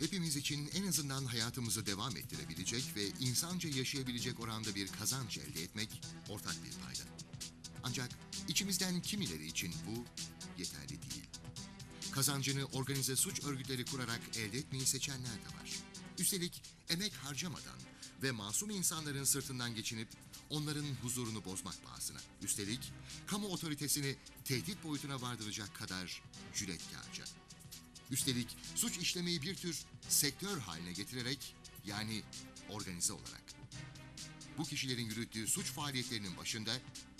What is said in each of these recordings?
Hepimiz için en azından hayatımızı devam ettirebilecek ve insanca yaşayabilecek oranda bir kazanç elde etmek ortak bir payda. Ancak içimizden kimileri için bu yeterli değil. Kazancını organize suç örgütleri kurarak elde etmeyi seçenler de var. Üstelik emek harcamadan ve masum insanların sırtından geçinip onların huzurunu bozmak pahasına. Üstelik kamu otoritesini tehdit boyutuna vardıracak kadar cüretkarca. Üstelik suç işlemeyi bir tür sektör haline getirerek yani organize olarak. Bu kişilerin yürüttüğü suç faaliyetlerinin başında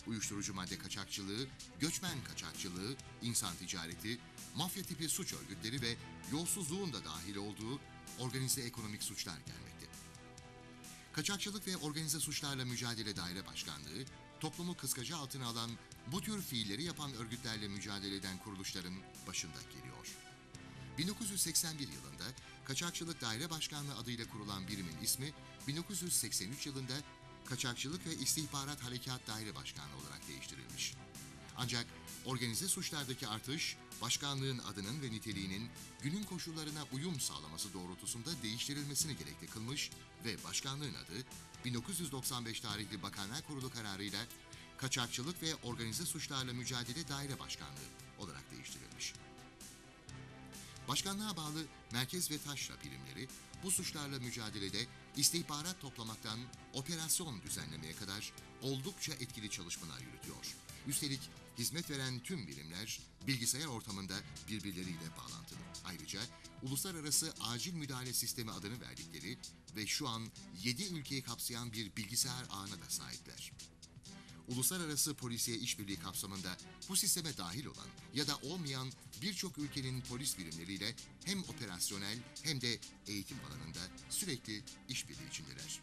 uyuşturucu madde kaçakçılığı, göçmen kaçakçılığı, insan ticareti, mafya tipi suç örgütleri ve yolsuzluğun da dahil olduğu organize ekonomik suçlar gelmekte. Kaçakçılık ve organize suçlarla mücadele daire başkanlığı, toplumu kıskacı altına alan bu tür fiilleri yapan örgütlerle mücadele eden kuruluşların başında geliyor. 1981 yılında Kaçakçılık Daire Başkanlığı adıyla kurulan birimin ismi 1983 yılında Kaçakçılık ve İstihbarat Harekat Daire Başkanlığı olarak değiştirilmiş. Ancak organize suçlardaki artış, başkanlığın adının ve niteliğinin günün koşullarına uyum sağlaması doğrultusunda değiştirilmesini gerekli kılmış ve başkanlığın adı 1995 tarihli Bakanlar Kurulu kararıyla Kaçakçılık ve Organize Suçlarla Mücadele Daire Başkanlığı olarak değiştirilmiş. Başkanlığa bağlı merkez ve taşra birimleri bu suçlarla mücadelede istihbarat toplamaktan operasyon düzenlemeye kadar oldukça etkili çalışmalar yürütüyor. Üstelik hizmet veren tüm birimler bilgisayar ortamında birbirleriyle bağlantılı. Ayrıca uluslararası acil müdahale sistemi adını verdikleri ve şu an 7 ülkeyi kapsayan bir bilgisayar ağına da sahipler. Uluslararası polisiye işbirliği kapsamında bu sisteme dahil olan ya da olmayan birçok ülkenin polis birimleriyle hem operasyonel hem de eğitim alanında sürekli işbirliği içindeler.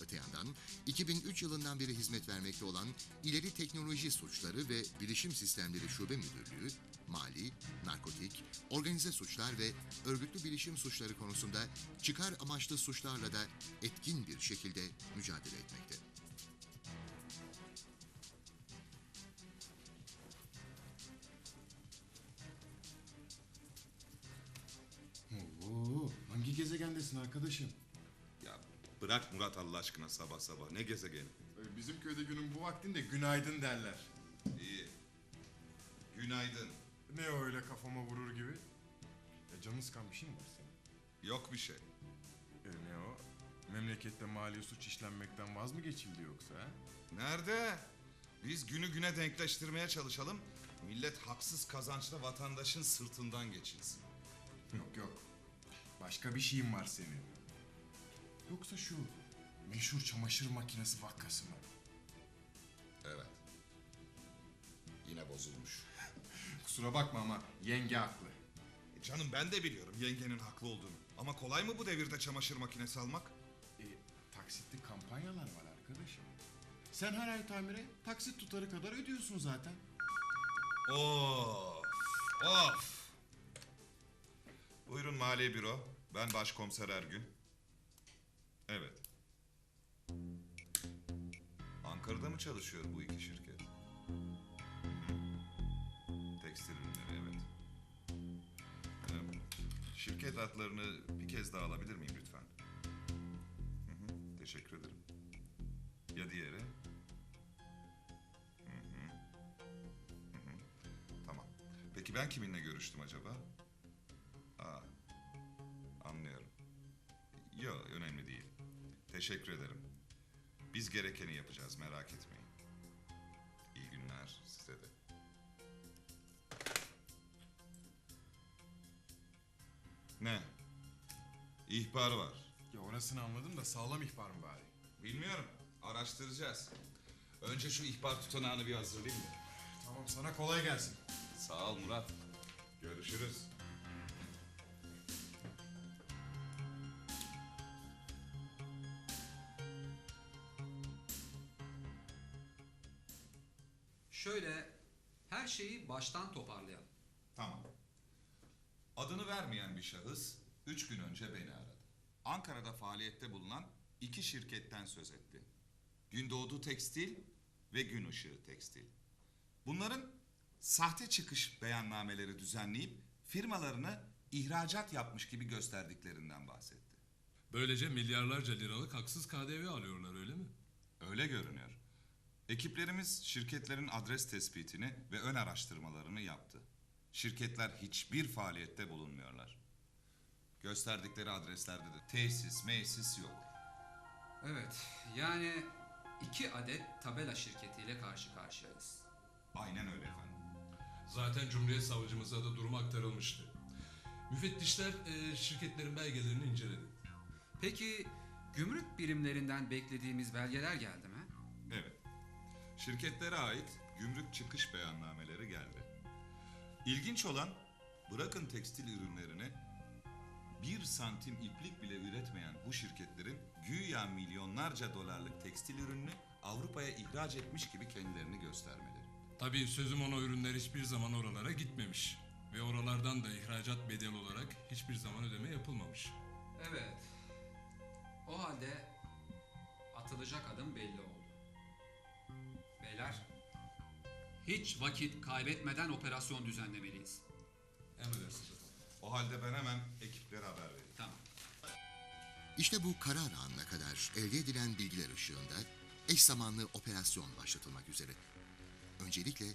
Öte yandan 2003 yılından beri hizmet vermekte olan İleri Teknoloji Suçları ve Bilişim Sistemleri Şube Müdürlüğü, mali, narkotik, organize suçlar ve örgütlü bilişim suçları konusunda çıkar amaçlı suçlarla da etkin bir şekilde mücadele etmekte. Oo, hangi gezegendesin arkadaşım? Ya bırak Murat Allah aşkına sabah sabah. Ne gezegeni? Ee, Bizim köyde günün bu vaktinde günaydın derler. İyi. Günaydın. Ne öyle kafama vurur gibi? Ya canın sıkan bir şey mi var senin? Yok bir şey. E, ne o? Memlekette mali suç işlenmekten vaz mı geçildi yoksa? ha? Nerede? Biz günü güne denkleştirmeye çalışalım. Millet haksız kazançla vatandaşın sırtından geçinsin. Yok yok. Başka bir şeyin var senin. Yoksa şu meşhur çamaşır makinesi vakası mı? Evet. Yine bozulmuş. Kusura bakma ama yenge haklı. E canım ben de biliyorum yengenin haklı olduğunu. Ama kolay mı bu devirde çamaşır makinesi almak? E, taksitli kampanyalar var arkadaşım. Sen her ay tamire taksit tutarı kadar ödüyorsun zaten. Of! Of! Buyurun Mali Büro. Ben Başkomiser Ergün. Evet. Ankara'da mı çalışıyor bu iki şirket? Tekstil ürünleri, evet. Ee, şirket adlarını bir kez daha alabilir miyim lütfen? Hı hı, teşekkür ederim. Ya diğeri? Tamam. Peki ben kiminle görüştüm acaba? Teşekkür ederim. Biz gerekeni yapacağız, merak etmeyin. İyi günler size de. Ne? İhbar var. Ya orasını anladım da sağlam ihbar mı bari? Bilmiyorum, araştıracağız. Önce şu ihbar tutanağını bir hazırlayayım mı? Tamam sana kolay gelsin. Sağ ol Murat. Görüşürüz. Şöyle her şeyi baştan toparlayalım. Tamam. Adını vermeyen bir şahıs üç gün önce beni aradı. Ankara'da faaliyette bulunan iki şirketten söz etti. Gündoğdu Tekstil ve Gün Işığı Tekstil. Bunların sahte çıkış beyannameleri düzenleyip firmalarını ihracat yapmış gibi gösterdiklerinden bahsetti. Böylece milyarlarca liralık haksız KDV alıyorlar öyle mi? Öyle görünüyor. Ekiplerimiz şirketlerin adres tespitini ve ön araştırmalarını yaptı. Şirketler hiçbir faaliyette bulunmuyorlar. Gösterdikleri adreslerde de tesis, mesis yok. Evet, yani iki adet tabela şirketiyle karşı karşıyayız. Aynen öyle efendim. Zaten Cumhuriyet Savcımıza da durum aktarılmıştı. Müfettişler e, şirketlerin belgelerini inceledi. Peki gümrük birimlerinden beklediğimiz belgeler geldi mi? Evet. Şirketlere ait gümrük çıkış beyannameleri geldi. İlginç olan bırakın tekstil ürünlerini bir santim iplik bile üretmeyen bu şirketlerin güya milyonlarca dolarlık tekstil ürününü Avrupa'ya ihraç etmiş gibi kendilerini göstermeleri. Tabii sözüm ona ürünler hiçbir zaman oralara gitmemiş. Ve oralardan da ihracat bedel olarak hiçbir zaman ödeme yapılmamış. Evet. O halde atılacak adım belli oldu. Beyler, hiç vakit kaybetmeden operasyon düzenlemeliyiz. Emredersiniz. O halde ben hemen ekiplere haber vereyim. Tamam. İşte bu karar anına kadar elde edilen bilgiler ışığında eş zamanlı operasyon başlatılmak üzere. Öncelikle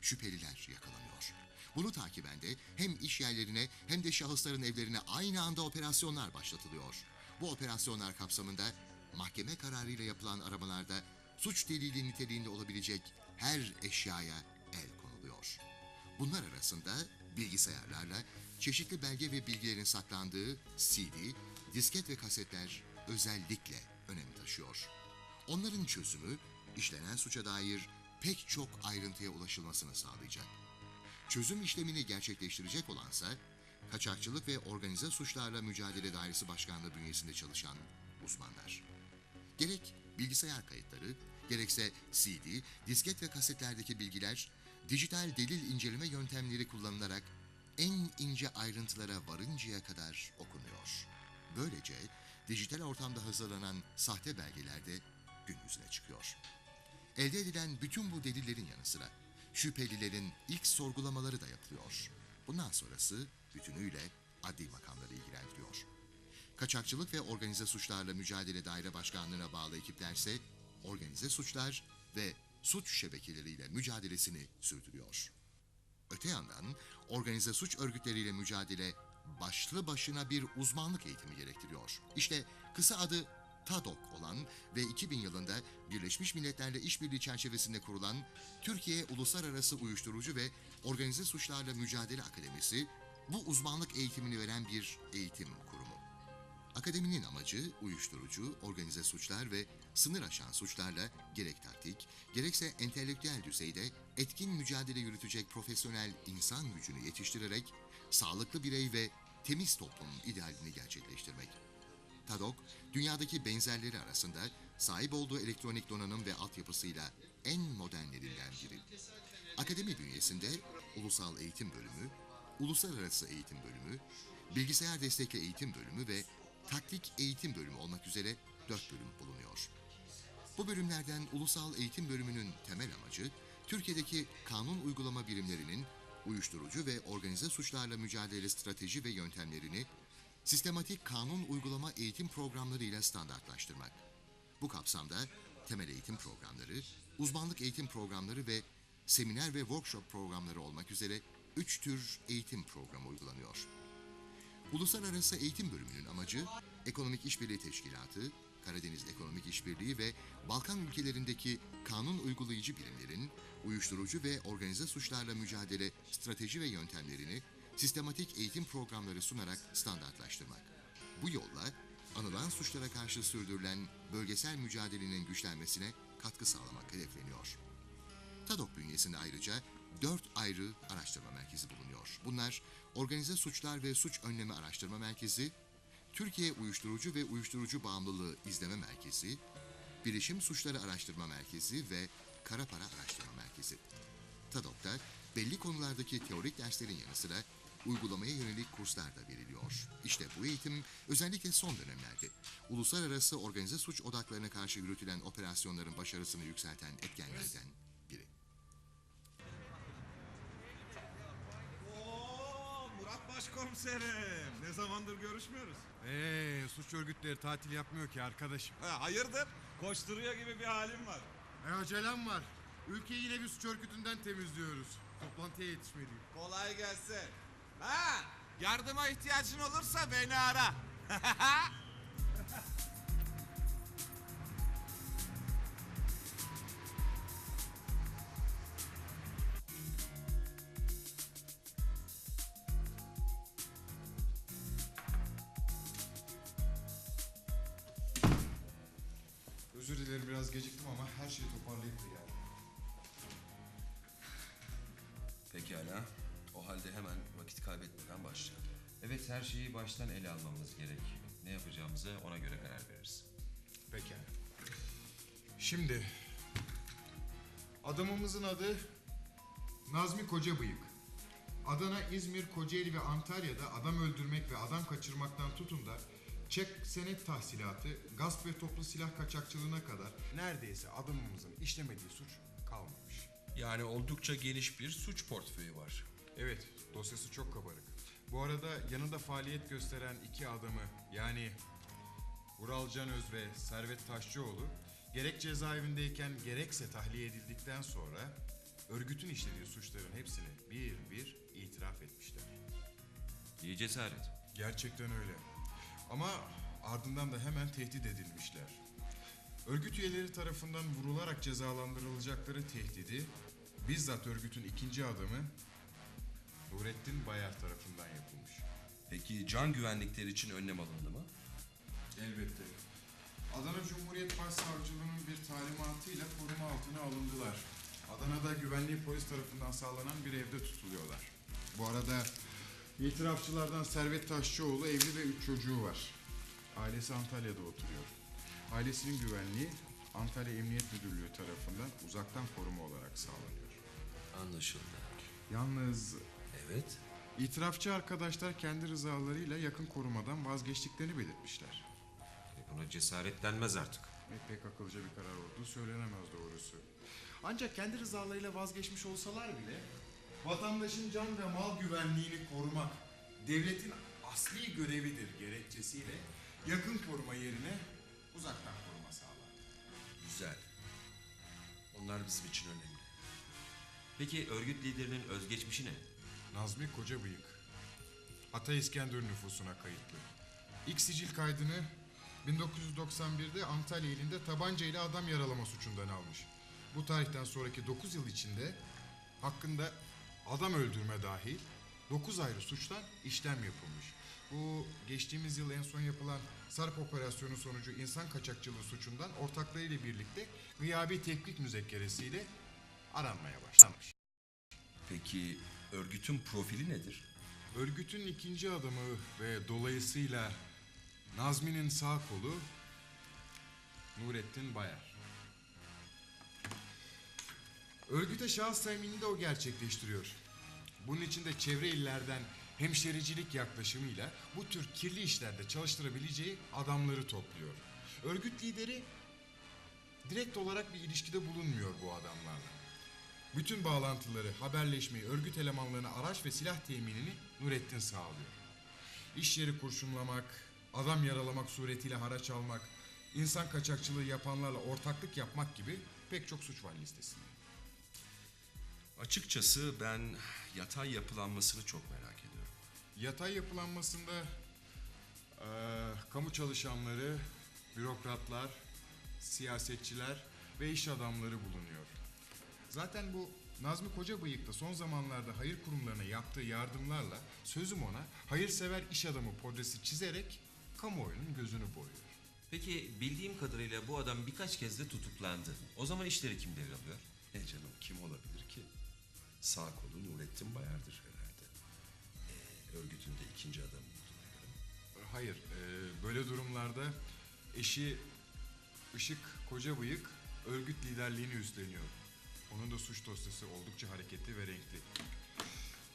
şüpheliler yakalanıyor. Bunu takiben de hem iş yerlerine hem de şahısların evlerine aynı anda operasyonlar başlatılıyor. Bu operasyonlar kapsamında mahkeme kararıyla yapılan aramalarda suç delili niteliğinde olabilecek her eşyaya el konuluyor. Bunlar arasında bilgisayarlarla çeşitli belge ve bilgilerin saklandığı CD, disket ve kasetler özellikle önem taşıyor. Onların çözümü işlenen suça dair pek çok ayrıntıya ulaşılmasını sağlayacak. Çözüm işlemini gerçekleştirecek olansa Kaçakçılık ve Organize Suçlarla Mücadele Dairesi Başkanlığı bünyesinde çalışan uzmanlar. Gerek bilgisayar kayıtları, gerekse CD, disket ve kasetlerdeki bilgiler, dijital delil inceleme yöntemleri kullanılarak en ince ayrıntılara varıncaya kadar okunuyor. Böylece dijital ortamda hazırlanan sahte belgeler de gün yüzüne çıkıyor. Elde edilen bütün bu delillerin yanı sıra şüphelilerin ilk sorgulamaları da yapılıyor. Bundan sonrası bütünüyle adli makamları ilgilendiriyor. Kaçakçılık ve Organize Suçlarla Mücadele Daire Başkanlığı'na bağlı ekiplerse organize suçlar ve suç şebekeleriyle mücadelesini sürdürüyor. Öte yandan organize suç örgütleriyle mücadele başlı başına bir uzmanlık eğitimi gerektiriyor. İşte kısa adı TADOK olan ve 2000 yılında Birleşmiş Milletler'le işbirliği çerçevesinde kurulan Türkiye Uluslararası Uyuşturucu ve Organize Suçlarla Mücadele Akademisi bu uzmanlık eğitimini veren bir eğitim. Akademinin amacı uyuşturucu, organize suçlar ve sınır aşan suçlarla gerek taktik, gerekse entelektüel düzeyde etkin mücadele yürütecek profesyonel insan gücünü yetiştirerek sağlıklı birey ve temiz toplum idealini gerçekleştirmek. TADOK, dünyadaki benzerleri arasında sahip olduğu elektronik donanım ve altyapısıyla en modernlerinden biri. Akademi bünyesinde Ulusal Eğitim Bölümü, Uluslararası Eğitim Bölümü, Bilgisayar Destekli Eğitim Bölümü ve Taktik Eğitim Bölümü olmak üzere dört bölüm bulunuyor. Bu bölümlerden Ulusal Eğitim Bölümünün temel amacı, Türkiye'deki kanun uygulama birimlerinin uyuşturucu ve organize suçlarla mücadele strateji ve yöntemlerini sistematik kanun uygulama eğitim programlarıyla standartlaştırmak. Bu kapsamda temel eğitim programları, uzmanlık eğitim programları ve seminer ve workshop programları olmak üzere üç tür eğitim programı uygulanıyor. Uluslararası Eğitim Bölümünün amacı, Ekonomik İşbirliği Teşkilatı, Karadeniz Ekonomik İşbirliği ve Balkan ülkelerindeki kanun uygulayıcı birimlerin uyuşturucu ve organize suçlarla mücadele strateji ve yöntemlerini sistematik eğitim programları sunarak standartlaştırmak. Bu yolla anılan suçlara karşı sürdürülen bölgesel mücadelenin güçlenmesine katkı sağlamak hedefleniyor. TADOK bünyesinde ayrıca dört ayrı araştırma merkezi bulunuyor. Bunlar Organize Suçlar ve Suç Önleme Araştırma Merkezi, Türkiye Uyuşturucu ve Uyuşturucu Bağımlılığı İzleme Merkezi, Bilişim Suçları Araştırma Merkezi ve Kara Para Araştırma Merkezi. TADOK'ta belli konulardaki teorik derslerin yanı sıra uygulamaya yönelik kurslar da veriliyor. İşte bu eğitim özellikle son dönemlerde uluslararası organize suç odaklarına karşı yürütülen operasyonların başarısını yükselten etkenlerden biri. Oo, Murat Başkomiser. Komiserim, ne zamandır görüşmüyoruz? Eee suç örgütleri tatil yapmıyor ki arkadaşım. Ha, hayırdır? Koşturuyor gibi bir halim var. E acelem var. Ülkeyi yine bir suç örgütünden temizliyoruz. Toplantıya yetişmeliyim. Kolay gelsin. Ha, yardıma ihtiyacın olursa beni ara. dilerim biraz geciktim ama her şeyi toparlayıp geldim. Pekala. O halde hemen vakit kaybetmeden başlayalım. Evet her şeyi baştan ele almamız gerek. Ne yapacağımıza ona göre karar veririz. Pekala. Şimdi adamımızın adı Nazmi Kocabıyık. Adana, İzmir, Kocaeli ve Antalya'da adam öldürmek ve adam kaçırmaktan tutun da çek senet tahsilatı, gasp ve toplu silah kaçakçılığına kadar neredeyse adamımızın işlemediği suç kalmamış. Yani oldukça geniş bir suç portföyü var. Evet, dosyası çok kabarık. Bu arada yanında faaliyet gösteren iki adamı yani Ural Canöz ve Servet Taşçıoğlu gerek cezaevindeyken gerekse tahliye edildikten sonra örgütün işlediği suçların hepsini bir bir itiraf etmişler. İyi cesaret. Gerçekten öyle. Ama ardından da hemen tehdit edilmişler. Örgüt üyeleri tarafından vurularak cezalandırılacakları tehdidi bizzat örgütün ikinci adamı Nurettin Bayar tarafından yapılmış. Peki can güvenlikleri için önlem alındı mı? Elbette. Adana Cumhuriyet Başsavcılığı'nın bir talimatıyla koruma altına alındılar. Adana'da güvenliği polis tarafından sağlanan bir evde tutuluyorlar. Bu arada itirafçılardan Servet Taşçıoğlu evli ve üç çocuğu var. Ailesi Antalya'da oturuyor. Ailesinin güvenliği Antalya Emniyet Müdürlüğü tarafından uzaktan koruma olarak sağlanıyor. Anlaşıldı. Yalnız Evet. itirafçı arkadaşlar kendi rızalarıyla yakın korumadan vazgeçtiklerini belirtmişler. E, Buna cesaret denmez artık. E, pek akıllıca bir karar olduğu söylenemez doğrusu. Ancak kendi rızalarıyla vazgeçmiş olsalar bile vatandaşın can ve mal güvenliğini korumak devletin asli görevidir gerekçesiyle yakın koruma yerine uzaktan koruma sağlar. Güzel. Onlar bizim için önemli. Peki örgüt liderinin özgeçmişi ne? Nazmi Kocabıyık. Ata İskenderun nüfusuna kayıtlı. İlk sicil kaydını 1991'de Antalya ilinde tabanca ile adam yaralama suçundan almış. Bu tarihten sonraki 9 yıl içinde hakkında adam öldürme dahil 9 ayrı suçtan işlem yapılmış. Bu geçtiğimiz yıl en son yapılan Sarp operasyonu sonucu insan kaçakçılığı suçundan ortaklarıyla birlikte gıyabi tetkik müzekkeresiyle aranmaya başlanmış. Peki örgütün profili nedir? Örgütün ikinci adamı ve dolayısıyla Nazmi'nin sağ kolu Nurettin Bayar. Örgüte şahıs teminini de o gerçekleştiriyor. Bunun için de çevre illerden hemşericilik yaklaşımıyla bu tür kirli işlerde çalıştırabileceği adamları topluyor. Örgüt lideri direkt olarak bir ilişkide bulunmuyor bu adamlarla. Bütün bağlantıları, haberleşmeyi, örgüt elemanlarına araç ve silah teminini Nurettin sağlıyor. İş yeri kurşunlamak, adam yaralamak suretiyle haraç almak, insan kaçakçılığı yapanlarla ortaklık yapmak gibi pek çok suç var listesinde. Açıkçası ben yatay yapılanmasını çok merak ediyorum. Yatay yapılanmasında eee, kamu çalışanları, bürokratlar, siyasetçiler ve iş adamları bulunuyor. Zaten bu Nazmi Kocabıyık da son zamanlarda hayır kurumlarına yaptığı yardımlarla sözüm ona hayırsever iş adamı portresi çizerek kamuoyunun gözünü boyuyor. Peki bildiğim kadarıyla bu adam birkaç kez de tutuklandı. O zaman işleri kim devralıyor? Ne canım kim olabilir ki? Sağ kolu Nurettin Bayar'dır herhalde. Ee, örgütün de ikinci adamı olduğuna. Hayır, eee, böyle durumlarda eşi Işık Kocabıyık örgüt liderliğini üstleniyor. Onun da suç dosyası oldukça hareketli ve renkli.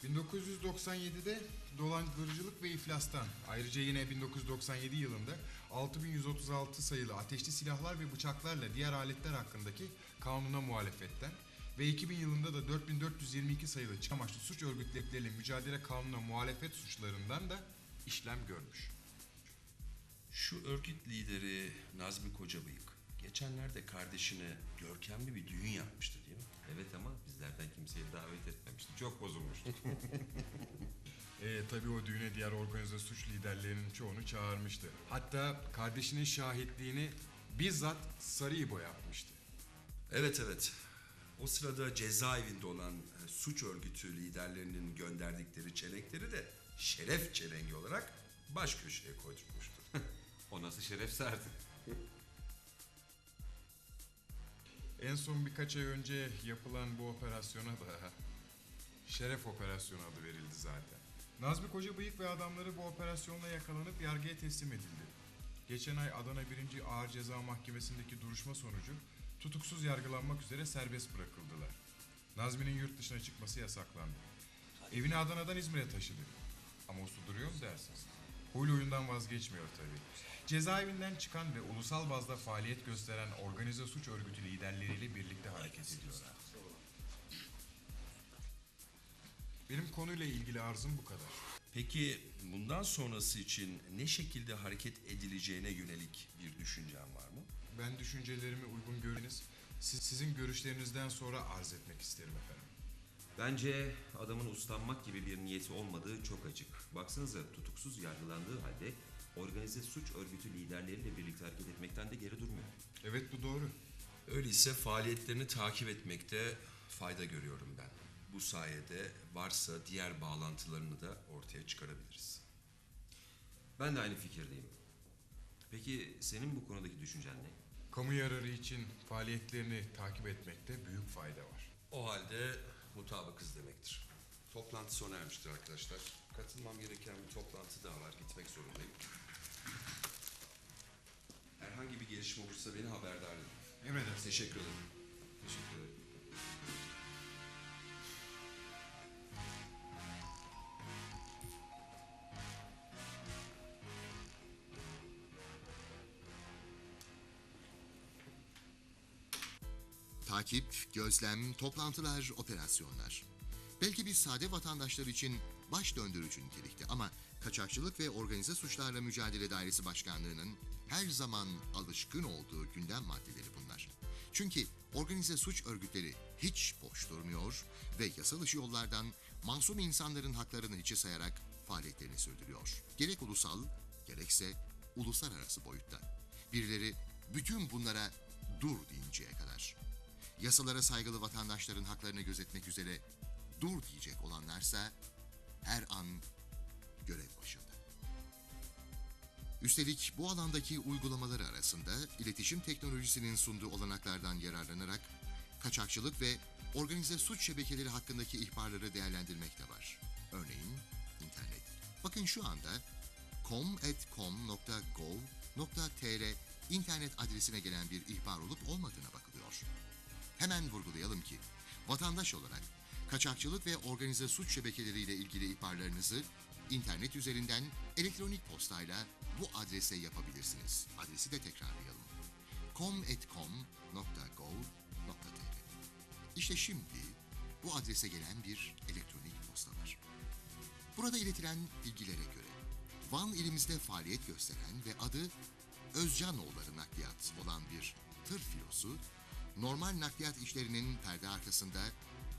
1997'de dolandırıcılık ve iflastan, ayrıca yine 1997 yılında 6136 sayılı ateşli silahlar ve bıçaklarla diğer aletler hakkındaki kanuna muhalefetten Ve 2000 yılında da 4422 sayılı çift amaçlı suç örgütleriyle mücadele kanununa muhalefet suçlarından da işlem görmüş. Şu örgüt lideri Nazmi Kocabıyık geçenlerde kardeşine görkemli bir düğün yapmıştı değil mi? Evet ama bizlerden kimseyi davet etmemişti. Çok bozulmuştu. E tabi o düğüne diğer organize suç liderlerinin çoğunu çağırmıştı. Hatta kardeşinin şahitliğini bizzat Sarı İbo yapmıştı. Evet evet. O sırada cezaevinde olan e, suç örgütü liderlerinin gönderdikleri çelenekleri de şeref çelengi olarak baş köşeye koydurmuştu. o nasıl şeref serdi? En son birkaç ay önce yapılan bu operasyona da Şeref Operasyonu adı verildi zaten. Nazmi Kocabıyık ve adamları bu operasyonla yakalanıp yargıya teslim edildi. Geçen ay Adana 1. Ağır Ceza Mahkemesi'ndeki duruşma sonucu tutuksuz yargılanmak üzere serbest bırakıldılar. Nazmi'nin yurt dışına çıkması yasaklandı. Evini Adana'dan İzmir'e taşıdı. Ama uslu duruyor mu dersiniz? Huylu oyundan vazgeçmiyor tabii. Cezaevinden çıkan ve ulusal bazda faaliyet gösteren organize suç örgütü liderleriyle birlikte hareket ediyorlar. Benim konuyla ilgili arzım bu kadar. Peki bundan sonrası için ne şekilde hareket edileceğine yönelik bir düşüncen var mı? Ben düşüncelerimi uygun görünüz. Siz, sizin görüşlerinizden sonra arz etmek isterim efendim. Bence adamın uslanmak gibi bir niyeti olmadığı çok açık. Baksanıza tutuksuz yargılandığı halde organize suç örgütü liderleriyle birlikte hareket etmekten de geri durmuyor. Evet bu doğru. Öyleyse faaliyetlerini takip etmekte fayda görüyorum ben. Bu sayede varsa diğer bağlantılarını da ortaya çıkarabiliriz. Ben de aynı fikirdeyim. Peki senin bu konudaki düşüncen ne? Kamu yararı için faaliyetlerini takip etmekte büyük fayda var. O halde mutabıkız demektir. Toplantı sona ermiştir arkadaşlar. Katılmam gereken bir toplantı daha var. Gitmek zorundayım. Herhangi bir gelişme olursa beni haberdar edin. Emredersiniz. Teşekkür ederim. Teşekkür ederim. Takip, gözlem, toplantılar, operasyonlar. Belki biz sade vatandaşlar için baş döndürücü nitelikte ama Kaçakçılık ve Organize Suçlarla Mücadele Dairesi Başkanlığı'nın her zaman alışkın olduğu gündem maddeleri bunlar. Çünkü organize suç örgütleri hiç boş durmuyor ve yasal dışı yollardan masum insanların haklarını içe sayarak faaliyetlerini sürdürüyor. Gerek ulusal, gerekse uluslararası boyutta. Birileri bütün bunlara dur deyinceye kadar. Yasalara saygılı vatandaşların haklarını gözetmek üzere dur diyecek olanlarsa her an görev başında. Üstelik bu alandaki uygulamaları arasında iletişim teknolojisinin sunduğu olanaklardan yararlanarak kaçakçılık ve organize suç şebekeleri hakkındaki ihbarları değerlendirmek de var. Örneğin internet. Bakın şu anda com.com.gov.tr internet adresine gelen bir ihbar olup olmadığına bakılıyor. Hemen vurgulayalım ki vatandaş olarak kaçakçılık ve organize suç şebekeleriyle ilgili ihbarlarınızı internet üzerinden elektronik postayla bu adrese yapabilirsiniz. Adresi de tekrarlayalım. com.com.gov.tr İşte şimdi bu adrese gelen bir elektronik posta var. Burada iletilen bilgilere göre Van ilimizde faaliyet gösteren ve adı Özcanoğulları nakliyat olan bir tır filosu normal nakliyat işlerinin perde arkasında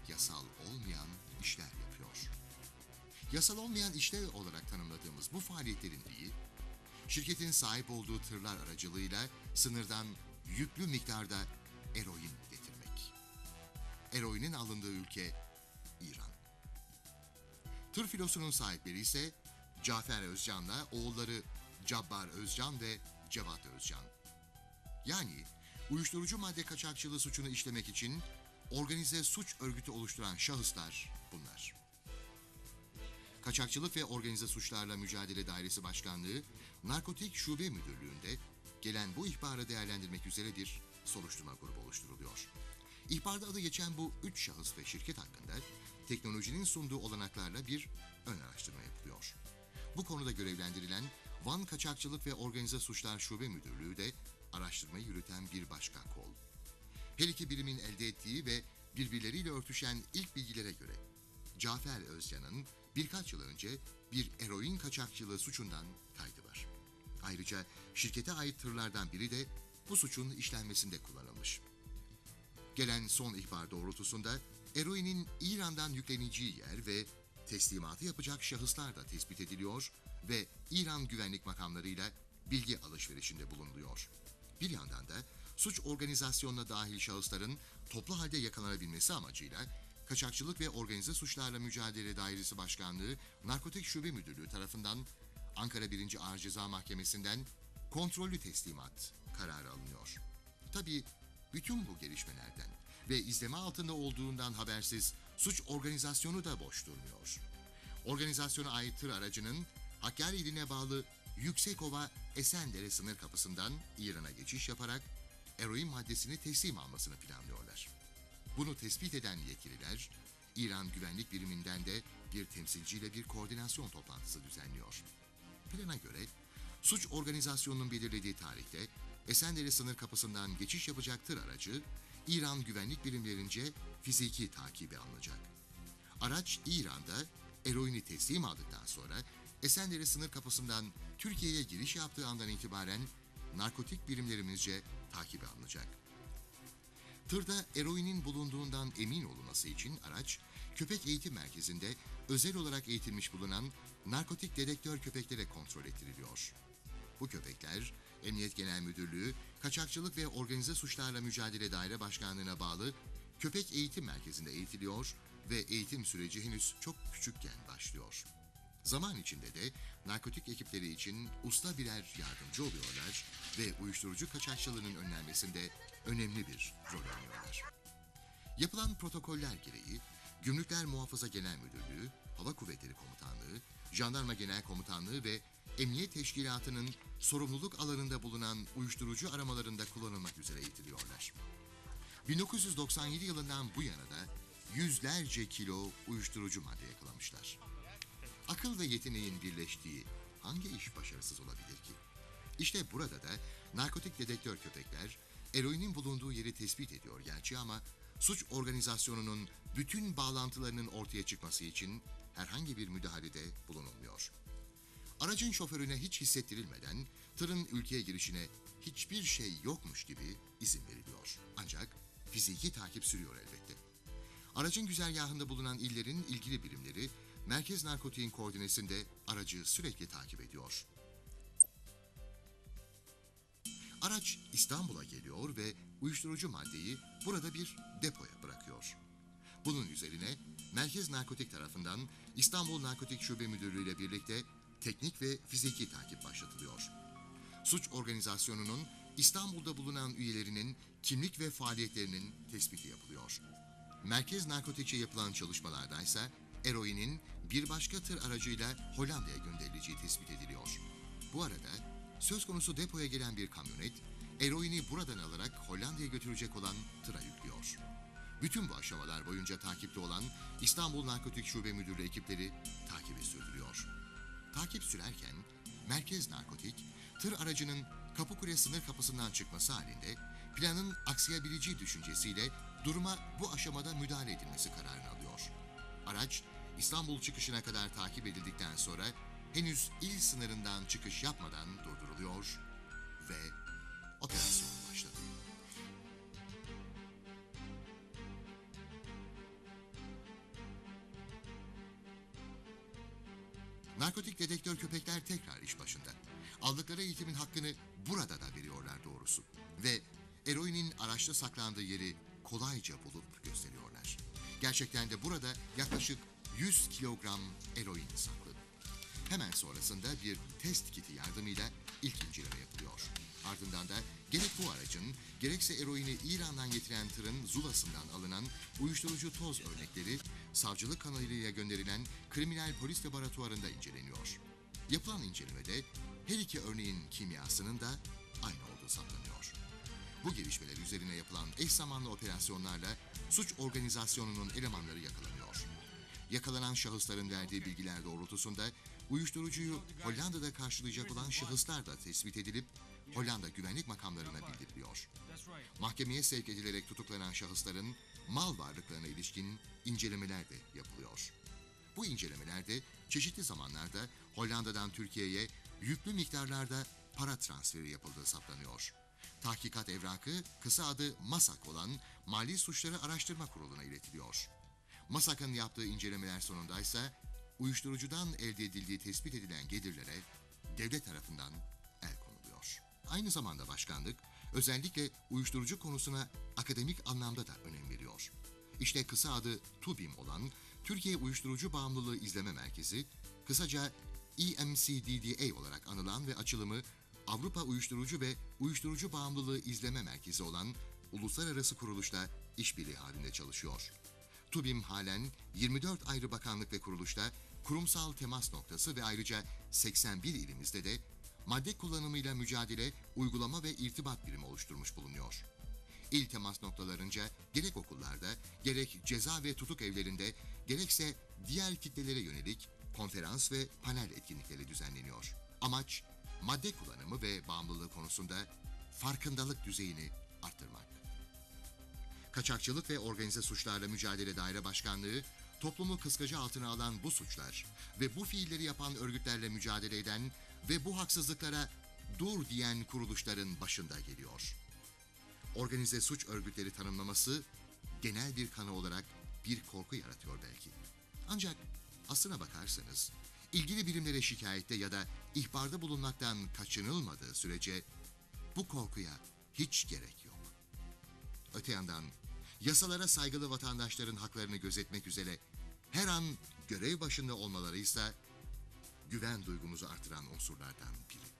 yasal olmayan işler yapıyor. Yasal olmayan işler olarak tanımladığımız bu faaliyetlerin biri, şirketin sahip olduğu tırlar aracılığıyla sınırdan yüklü miktarda eroin getirmek. Eroinin alındığı ülke İran. Tır filosunun sahipleri ise Cafer Özcan'la oğulları Cabbar Özcan ve Cevat Özcan. Yani uyuşturucu madde kaçakçılığı suçunu işlemek için organize suç örgütü oluşturan şahıslar bunlar. Kaçakçılık ve Organize Suçlarla Mücadele Dairesi Başkanlığı, Narkotik Şube Müdürlüğü'nde gelen bu ihbarı değerlendirmek üzere bir soruşturma grubu oluşturuluyor. İhbarda adı geçen bu üç şahıs ve şirket hakkında teknolojinin sunduğu olanaklarla bir ön araştırma yapılıyor. Bu konuda görevlendirilen Van Kaçakçılık ve Organize Suçlar Şube Müdürlüğü de araştırmayı yürüten bir başka kol. Her iki birimin elde ettiği ve birbirleriyle örtüşen ilk bilgilere göre Cafer Özcan'ın birkaç yıl önce bir eroin kaçakçılığı suçundan kaydı var. Ayrıca şirkete ait tırlardan biri de bu suçun işlenmesinde kullanılmış. Gelen son ihbar doğrultusunda eroinin İran'dan yükleneceği yer ve teslimatı yapacak şahıslar da tespit ediliyor ve İran güvenlik makamlarıyla bilgi alışverişinde bulunuluyor. Bir yandan da suç organizasyonuna dahil şahısların toplu halde yakalanabilmesi amacıyla Kaçakçılık ve Organize Suçlarla Mücadele Dairesi Başkanlığı Narkotik Şube Müdürlüğü tarafından Ankara 1. Ağır Ceza Mahkemesi'nden kontrollü teslimat kararı alınıyor. Tabii bütün bu gelişmelerden ve izleme altında olduğundan habersiz suç organizasyonu da boş durmuyor. Organizasyona ait tır aracının Hakkari iline bağlı Yüksekova Esendere sınır kapısından İran'a geçiş yaparak eroin maddesini teslim almasını planlıyorlar. Bunu tespit eden yetkililer, İran Güvenlik Biriminden de bir temsilciyle bir koordinasyon toplantısı düzenliyor. Plana göre suç organizasyonunun belirlediği tarihte Esendere sınır kapısından geçiş yapacak tır aracı İran güvenlik birimlerince fiziki takibi alınacak. Araç İran'da eroini teslim aldıktan sonra Esendere sınır kapısından Türkiye'ye giriş yaptığı andan itibaren narkotik birimlerimizce takibe alınacak. Tırda eroinin bulunduğundan emin olunması için araç, köpek eğitim merkezinde özel olarak eğitilmiş bulunan narkotik dedektör köpeklere kontrol ettiriliyor. Bu köpekler, Emniyet Genel Müdürlüğü, Kaçakçılık ve Organize Suçlarla Mücadele Daire Başkanlığı'na bağlı Köpek Eğitim Merkezi'nde eğitiliyor ve eğitim süreci henüz çok küçükken başlıyor. Zaman içinde de narkotik ekipleri için usta birer yardımcı oluyorlar ve uyuşturucu kaçakçılığının önlenmesinde önemli bir rol oynuyorlar. Yapılan protokoller gereği Gümrükler Muhafaza Genel Müdürlüğü, Hava Kuvvetleri Komutanlığı, Jandarma Genel Komutanlığı ve Emniyet Teşkilatı'nın sorumluluk alanında bulunan uyuşturucu aramalarında kullanılmak üzere eğitiliyorlar. 1997 yılından bu yana da yüzlerce kilo uyuşturucu madde yakalamışlar. Akıl ve yeteneğin birleştiği hangi iş başarısız olabilir ki? İşte burada da narkotik dedektör köpekler eroinin bulunduğu yeri tespit ediyor gerçi ama suç organizasyonunun bütün bağlantılarının ortaya çıkması için herhangi bir müdahalede bulunulmuyor. Aracın şoförüne hiç hissettirilmeden tırın ülkeye girişine hiçbir şey yokmuş gibi izin veriliyor. Ancak fiziki takip sürüyor elbette. Aracın güzergahında bulunan illerin ilgili birimleri Merkez Narkotik'in koordinesinde aracı sürekli takip ediyor. Araç İstanbul'a geliyor ve uyuşturucu maddeyi burada bir depoya bırakıyor. Bunun üzerine Merkez Narkotik tarafından İstanbul Narkotik Şube Müdürlüğü ile birlikte teknik ve fiziki takip başlatılıyor. Suç organizasyonunun İstanbul'da bulunan üyelerinin kimlik ve faaliyetlerinin tespiti yapılıyor. Merkez Narkotikçe yapılan çalışmalardaysa eroinin bir başka tır aracıyla Hollanda'ya gönderileceği tespit ediliyor. Bu arada söz konusu depoya gelen bir kamyonet eroini buradan alarak Hollanda'ya götürecek olan tıra yüklüyor. Bütün bu aşamalar boyunca takipte olan İstanbul Narkotik Şube Müdürlüğü ekipleri takibi sürdürüyor. Takip sürerken Merkez Narkotik, tır aracının Kapıkule sınır kapısından çıkması halinde planın aksayabileceği düşüncesiyle duruma bu aşamada müdahale edilmesi kararını alıyor. Araç İstanbul çıkışına kadar takip edildikten sonra henüz il sınırından çıkış yapmadan durduruluyor ve operasyon başladı. Narkotik dedektör köpekler tekrar iş başında. Aldıkları eğitimin hakkını burada da veriyorlar doğrusu. Ve eroinin araçta saklandığı yeri kolayca bulup gösteriyorlar. Gerçekten de burada yaklaşık 100 kilogram eroin saklı. Hemen sonrasında bir test kiti yardımıyla ilk inceleme yapılıyor. Ardından da gerek bu aracın gerekse eroini İran'dan getiren tırın zulasından alınan uyuşturucu toz örnekleri savcılık kanalıyla gönderilen kriminal polis laboratuvarında inceleniyor. Yapılan incelemede her iki örneğin kimyasının da aynı olduğu saptanıyor. Bu gelişmeler üzerine yapılan eş zamanlı operasyonlarla suç organizasyonunun elemanları yakalanıyor. Yakalanan şahısların verdiği bilgiler doğrultusunda uyuşturucuyu Hollanda'da karşılayacak olan şahıslar da tespit edilip Hollanda güvenlik makamlarına bildiriliyor. Mahkemeye sevk edilerek tutuklanan şahısların mal varlıklarına ilişkin incelemeler de yapılıyor. Bu incelemelerde çeşitli zamanlarda Hollanda'dan Türkiye'ye yüklü miktarlarda para transferi yapıldığı saptanıyor. Tahkikat evrakı kısa adı MASAK olan Mali Suçları Araştırma Kurulu'na iletiliyor. MASAK'ın yaptığı incelemeler sonunda ise uyuşturucudan elde edildiği tespit edilen gelirlere devlet tarafından el konuluyor. Aynı zamanda başkanlık özellikle uyuşturucu konusuna akademik anlamda da önem veriyor. İşte kısa adı TUBİM olan Türkiye Uyuşturucu Bağımlılığı İzleme Merkezi, kısaca EMCDDA olarak anılan ve açılımı Avrupa Uyuşturucu ve Uyuşturucu Bağımlılığı İzleme Merkezi olan uluslararası kuruluşla işbirliği halinde çalışıyor. TUBİM halen 24 ayrı bakanlık ve kuruluşta kurumsal temas noktası ve ayrıca 81 ilimizde de madde kullanımıyla mücadele, uygulama ve irtibat birimi oluşturmuş bulunuyor. İl temas noktalarınca gerek okullarda, gerek ceza ve tutuk evlerinde, gerekse diğer kitlelere yönelik konferans ve panel etkinlikleri düzenleniyor. Amaç, madde kullanımı ve bağımlılığı konusunda farkındalık düzeyini arttırmak. Kaçakçılık ve organize suçlarla mücadele daire başkanlığı, toplumu kıskacı altına alan bu suçlar ve bu fiilleri yapan örgütlerle mücadele eden ve bu haksızlıklara dur diyen kuruluşların başında geliyor. Organize suç örgütleri tanımlaması genel bir kanı olarak bir korku yaratıyor belki. Ancak aslına bakarsanız ilgili birimlere şikayette ya da ihbarda bulunmaktan kaçınılmadığı sürece bu korkuya hiç gerek yok. Öte yandan yasalara saygılı vatandaşların haklarını gözetmek üzere her an görev başında olmaları ise güven duygumuzu artıran unsurlardan biri.